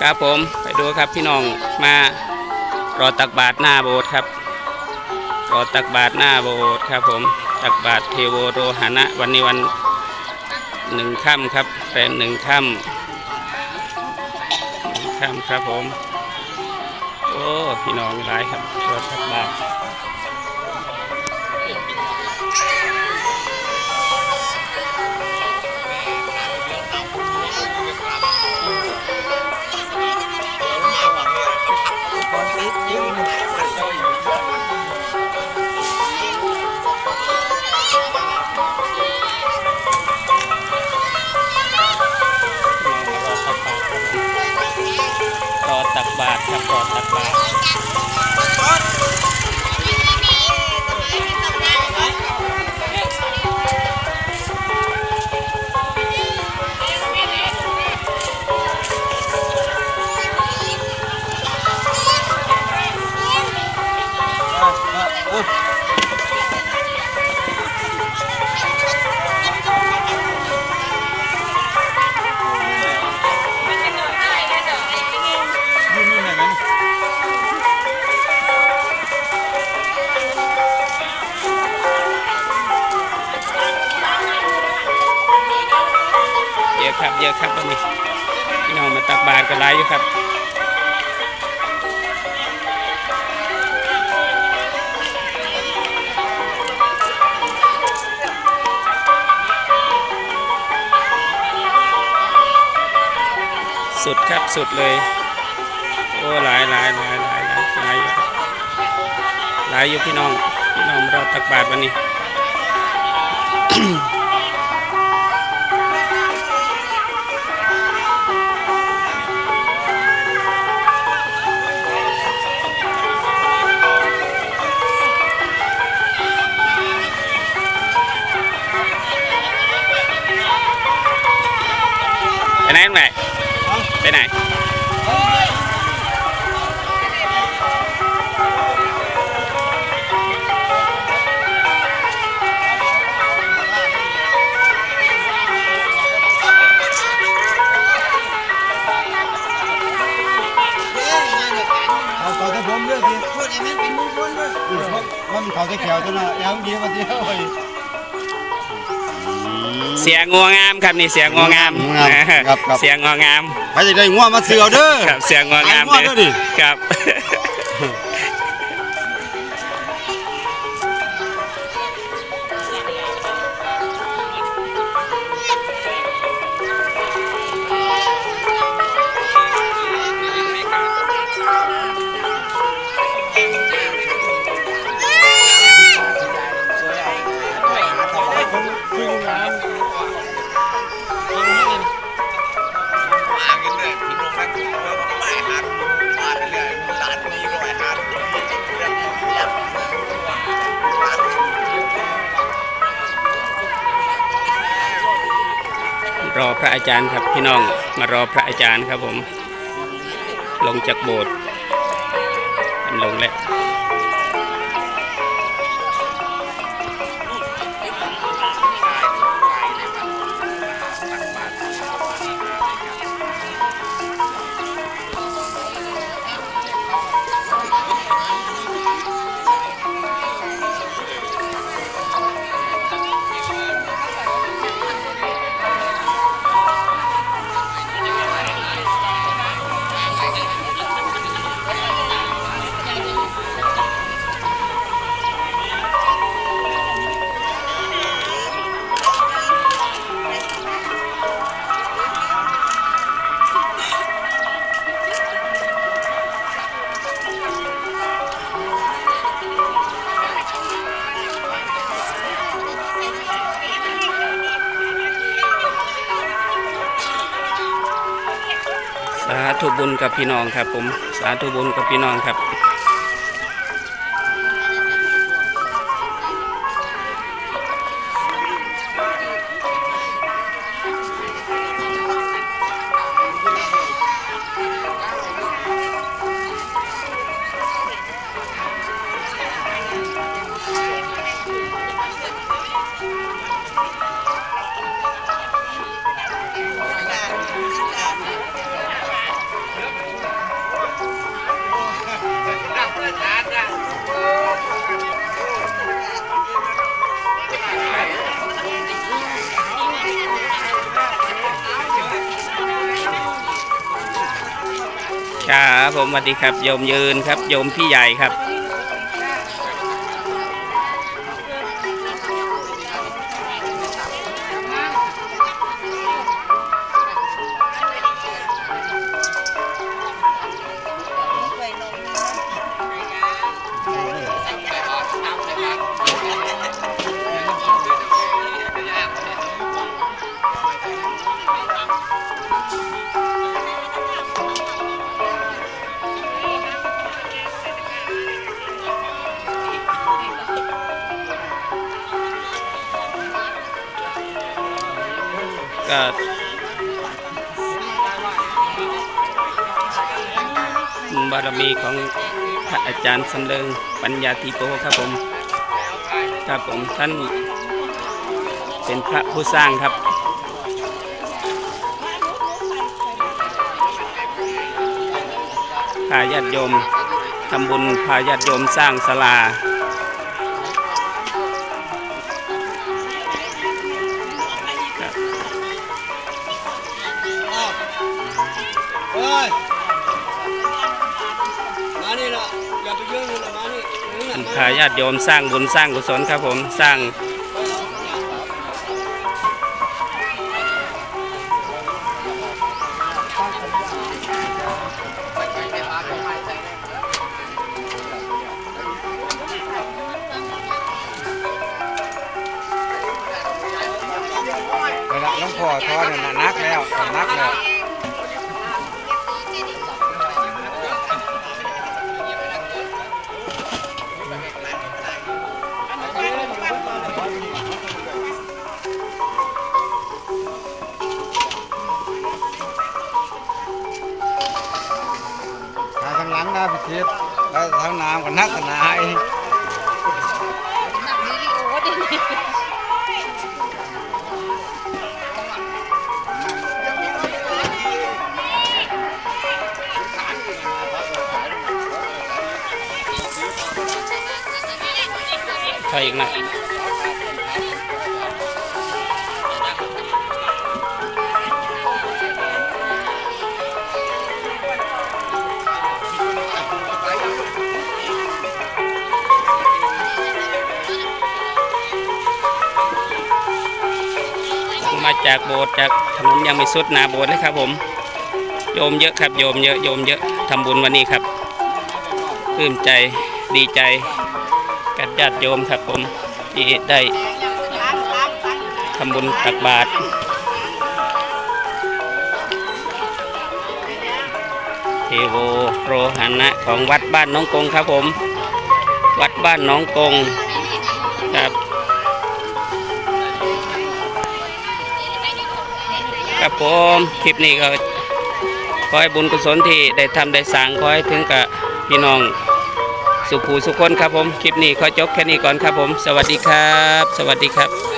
ครับผมไปดูครับพี่น้องมารอตักบาทหน้าโบสถ์ครับ รอตักบาทหน้าโบสถ์ครับผมตักบาทเทโวโรหณะ วันนี้วันหนึ่งค่ำครับเป็นหนึ่งค่ำหนึ่งค่ำครับผม โอ้พี่น้องหลายครับรอตักบาทร ตักบาตรครับรอตักบาตร เยอะครับเยอะครับวันนี้พี่น้องมาตักบาตรกันหลายอยู่ครับ สุดครับสุดเลย โอ้หลายหลายหลายหลายหลายหลายอยู่ครับหลายอยู่พี่น้อง พี่น้องมารอตักบาตรวันนี้ไปไหนไป ไหนไปไหนเอาต่อแต่ผมเลือกทีพูดไอ้แม่เป็นมงคลด้วยมันเขาจะแขวจนน่ะยังดีมาเดียวไป เสียงงัวงามครับนี่เสียงงัวงามงัวงามครับครับ เสียงงัวงามไปจะได้ง่วมาเสือเด้อ ครับเสียงงัวงามขายงัวด้วยดิครับ รอพระอาจารย์ครับพี่น้องมารอพระอาจารย์ครับผม ลงจากโบสถ์ลงแล้ว ธุบุญกับพี่น้องครับ ผมสาธุบุญกับพี่น้องครับ ผมสวัสดีครับโยมยืนครับโยมพี่ใหญ่ครับ ก็บารมีของพระอาจารย์สำเริงปัญญาทีโปครับผม ครับผมท่านเป็นพระผู้สร้างครับพาญาติโยมทำบุญพาญาติโยมสร้างศาลา ฮ้ยมานี่ละอย่าไปเยอะเลยละมานี่นี่น่ะมาพาญาติโยมสร้างบุญสร้างกุศลครับผมสร้างเวลาหลวงพ่อทอดเนี่ยนักแล้วนักแล้ว แล้วทางน้ำกับนักกับนายใครอีกนะ มาจากโบสถ์จากถนนยังไม่สุดนาโบสถ์เลยครับผม โยมเยอะครับโยมเยอะโยมเยอะทำบุญวันนี้ครับปลื้มใจดีใจกับญาติโยมครับผมที่ได้ทำบุญตักบาตรเทโวโรหณะของวัดบ้านน้องกงครับผม วัดบ้านน้องกง ครับผมคลิปนี้ก็ขอให้บุญกุศลที่ได้ทำได้สร้างขอให้ถึงกับพี่น้องสุภูสุคนครับผมคลิปนี้ขอจบแค่นี้ก่อนครับผม สวัสดีครับ สวัสดีครับ